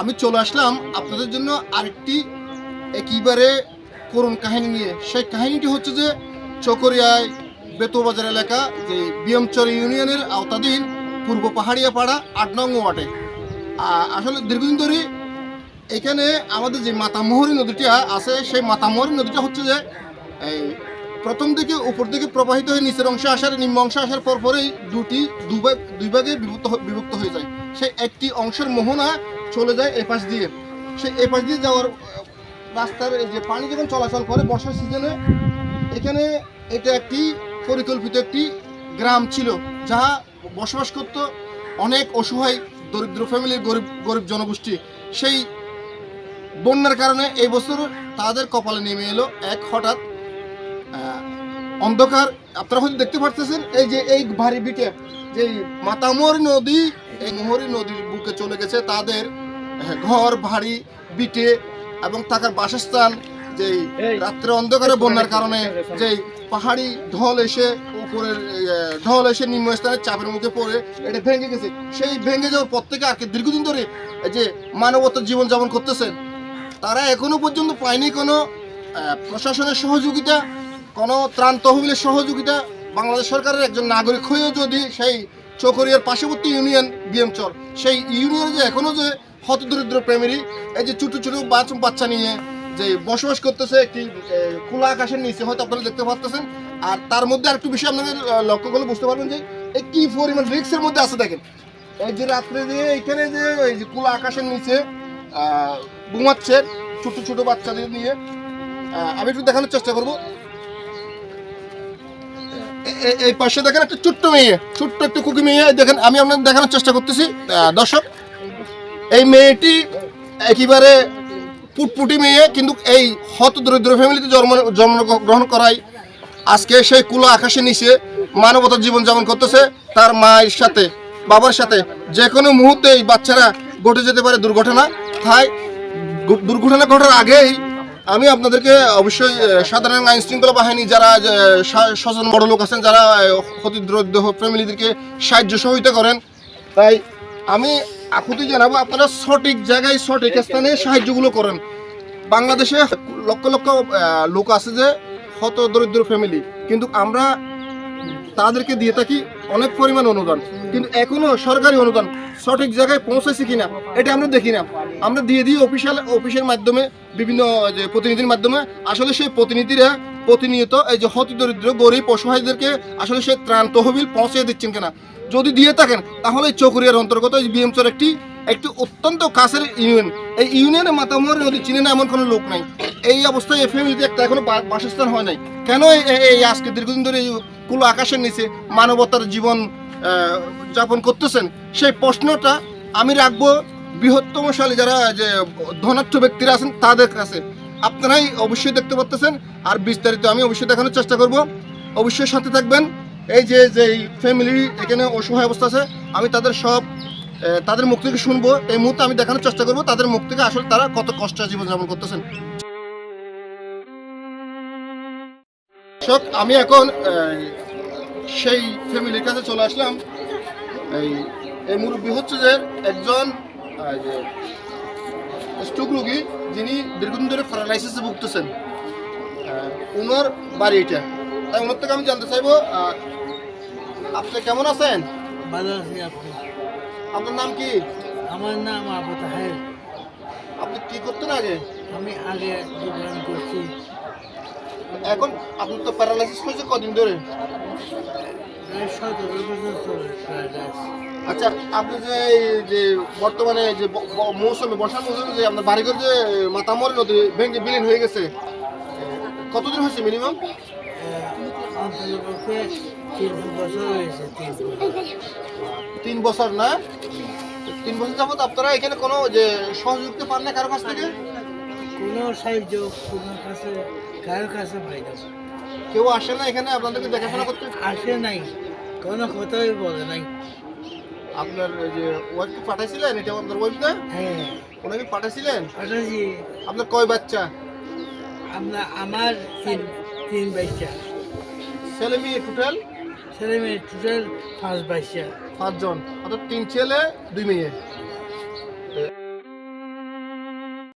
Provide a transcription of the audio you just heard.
আমি চলে আসলাম আপনাদের জন্য আরেকটি একেবারে করুণ কাহিনী নিয়ে। সেই কাহিনীটি হচ্ছে যে চকরিয়ায় বেতবাজার এলাকা, যে বিএমচর ইউনিয়নের আওতাধীন পূর্ব পাহাড়িয়া পাড়া আট নং ওয়ার্ডে। আসলে দীর্ঘদিন ধরে এখানে আমাদের যে মাতামোহরী নদীটা আছে, সেই মাতামোহরী নদীটা হচ্ছে যে, এই প্রথম দিকে, উপর দিকে প্রবাহিত হয়ে নিচের অংশে আসার, নিম্ন অংশে আসার পর পরেই দুটি, দুই ভাগে বিভক্ত বিভক্ত হয়ে যায়। সেই একটি অংশের মোহনা চলে যায় এ পাশ দিয়ে। সেই এ পাশ দিয়ে যাওয়ার রাস্তার এই যে পানি যখন চলাচল করে, বর্ষার সিজনে এখানে এটা একটি পরিকল্পিত একটি গ্রাম ছিল যা বসবাস করত অনেক অসহায়, দরিদ্র ফ্যামিলির গরিব গরিব জনগোষ্ঠী। সেই বন্যার কারণে এই বছর তাদের কপালে নেমে এলো এক হঠাৎ অন্ধকার। আপনারা হয়তো দেখতে পারতেছেন, এই যে এই ভারী বিটে যে মাতামরি নদী, এই মোহরী নদীর বুকে চলে গেছে তাদের ঘর ভারী বিটে এবং থাকার বাসস্থান যে রাত্রে অন্ধকারে বন্যার কারণে যে পাহাড়ি ঢল এসে উপরের ঢল এসে নিম্নস্থানের চাপের মুখে পড়ে এটা ভেঙে গেছে। সেই ভেঙে যাওয়ার পর থেকে আর কি দীর্ঘদিন ধরে এই যে মানবতার জীবন যাপন করতেছেন তারা এখনও পর্যন্ত পায়নি কোনো প্রশাসনের সহযোগিতা কোনো ত্রাণ তহবিলের সহযোগিতা। বাংলাদেশ সরকারের একজন নাগরিক হয়েও যদি সেই চকরিয়ার পার্শ্ববর্তী ইউনিয়ন বিএমচর সেই ইউনিয়নে যে এখনও যে হতদরিদ্র প্রেমীরই এই যে ছোটো ছোটো বাচ্চা বাচ্চা নিয়ে যে বসবাস করতেছে একটি খোলা আকাশের নিচে, হয়তো আপনারা দেখতে পাচ্ছেন আর তার মধ্যে আরেকটু বিষয় আপনাদের লক্ষ্য করলে বুঝতে পারবেন যে এই কি পরিমাণ রিক্সের মধ্যে আছে দেখেন। এই যে রাত্রে যে এখানে যে এই যে খোলা আকাশের নিচে ঘুমাচ্ছে ছোট ছোট বাচ্চাদের নিয়ে আমি একটু দেখানোর চেষ্টা করব। এই পাশে দেখেন একটা ছোট্ট মেয়ে, ছোট্ট একটা কুকি মেয়ে। দেখেন, আমি আপনাদের দেখানোর চেষ্টা করতেছি। দর্শক এই মেয়েটি একেবারে পুটপুটি মেয়ে, কিন্তু এই হত দরিদ্র ফ্যামিলিতে জন্ম, জন্মগ্রহণ করায়। আজকে সেই কুলো আকাশের নিচে মানবতার জীবন যাপন করতেছে তার মায়ের সাথে, বাবার সাথে। যে কোনো মুহূর্তে এই বাচ্চারা ঘটে যেতে পারে দুর্ঘটনা। তাই দুর্ঘটনা ঘটার আগেই আমি আপনাদেরকে অবশ্যই সাধারণ আইন শৃঙ্খলা বাহিনী যারা সচেতন বড় লোক আছেন, যারা ক্ষতিগ্রস্ত ফ্যামিলিদেরকে সাহায্য সহযোগিতা করেন, তাই আমি আকুতি জানাব, আপনারা সঠিক জায়গায়, সঠিক স্থানে সাহায্যগুলো করেন। বাংলাদেশে লক্ষ লক্ষ লোক আছে যে হত দরিদ্র ফ্যামিলি কিন্তু আমরা তাদেরকে দিয়ে থাকি অনেক পরিমাণ অনুদান, কিন্তু এখনও সরকারি অনুদান সঠিক জায়গায় পৌঁছেছে কিনা, এটা আমরা দেখি না। আমরা দিয়ে দিই অফিসিয়াল অফিসের মাধ্যমে, বিভিন্ন, যে প্রতিনিধির মাধ্যমে। আসলে সেই প্রতিনিধিরা প্রতিনিয়ত এই যে হত দরিদ্র, গরিব অসহায়দেরকে আসলে সে ত্রাণ তহবিল পৌঁছে দিচ্ছেন কিনা? যদি দিয়ে থাকেন, তাহলে চকরিয়ার অন্তর্গত বিএমচর একটি একটি অত্যন্ত কাছের ইউনিয়ন। এই ইউনিয়নে মাতামুয়ার নদী চিনে না এমন কোনো লোক নাই। এই অবস্থায় এই ফ্যামিলিতে একটা এখনও বাসস্থান হয় নাই। কেন এই- আজকে দীর্ঘদিন ধরে কুলো আকাশের নিচে মানবতার জীবন যাপন করতেছেন? সেই প্রশ্নটা আমি রাখব বৃহত্তমশালী যারা যে ধনাঢ্য ব্যক্তিরা আছেন, তাদের কাছে। আপনারাই অবশ্যই দেখতে পাচ্তেছেন আর বিস্তারিত আমি অবশ্যই দেখানোর চেষ্টা করব। অবশ্যই সাথে থাকবেন। এই যে যে ফ্যামিলি এখানে অসহায় অবস্থা আছে, আমি তাদের সব তাদের মুখ থেকে শুনব। এই মুহূর্তে আমি দেখানোর চেষ্টা করব তাদের মুখ থেকে আসলে তারা কত কষ্ট জীবনযাপন করতেছেন। আমি এখন সেই ফ্যামিলির কাছে চলে আসলাম। এই এই মুরব্বী হচ্ছে যে একজন স্ট্রোক রোগী যিনি দীর্ঘদিন ধরে প্যারালাইসিসে ভুগতেছেন ওনার বাড়ি এটা। তাই ওনার থেকে আমি জানতে চাইব আপনি কেমন আছেন? ভালো আছি আপনি? আপনার নাম কি? আমার নাম আবু তাহের। আপনি কি করতেন আগে? আমি আগে দোকান করছি। এখন আপনার তো প্যারালাইসিস হয়েছে কদিন ধরে? আচ্ছা আপনি যে এই যে বর্তমানে যে মৌসুমে বর্ষার মৌসুমে যে আপনার বাড়িঘর যে মাতামরি নদী ভেঙে বিলীন হয়ে গেছে, কতদিন হয়েছে মিনিমাম তিন বছর না? তিন বছর যাবত আপনারা এখানে কোনো যে সহযোগিতা পান না কারও কাছ থেকে? কোনো সাহায্য কোনো কাছে, কারও কাছে পাই না। কেউ আসে না এখানে? আপনাদেরকে দেখাশোনা করতে? আসে নাই। কোনো কথাই বলে নাই। আপনার ওই যে ওয়াইফকে পাঠাইছিলেন? এটা আপনার ওয়াইফ না? হ্যাঁ। ওনাকে পাঠাইছিলেন? পাঠাচ্ছি আপনার কয় বাচ্চা? আপনার আমার তিন তিন বাচ্চা। ছেলে মেয়ে টোটাল ছেলে মেয়ে টোটাল পাঁচ বাচ্চা। পাঁচজন। অর্থাৎ তিন ছেলে দুই মেয়ে।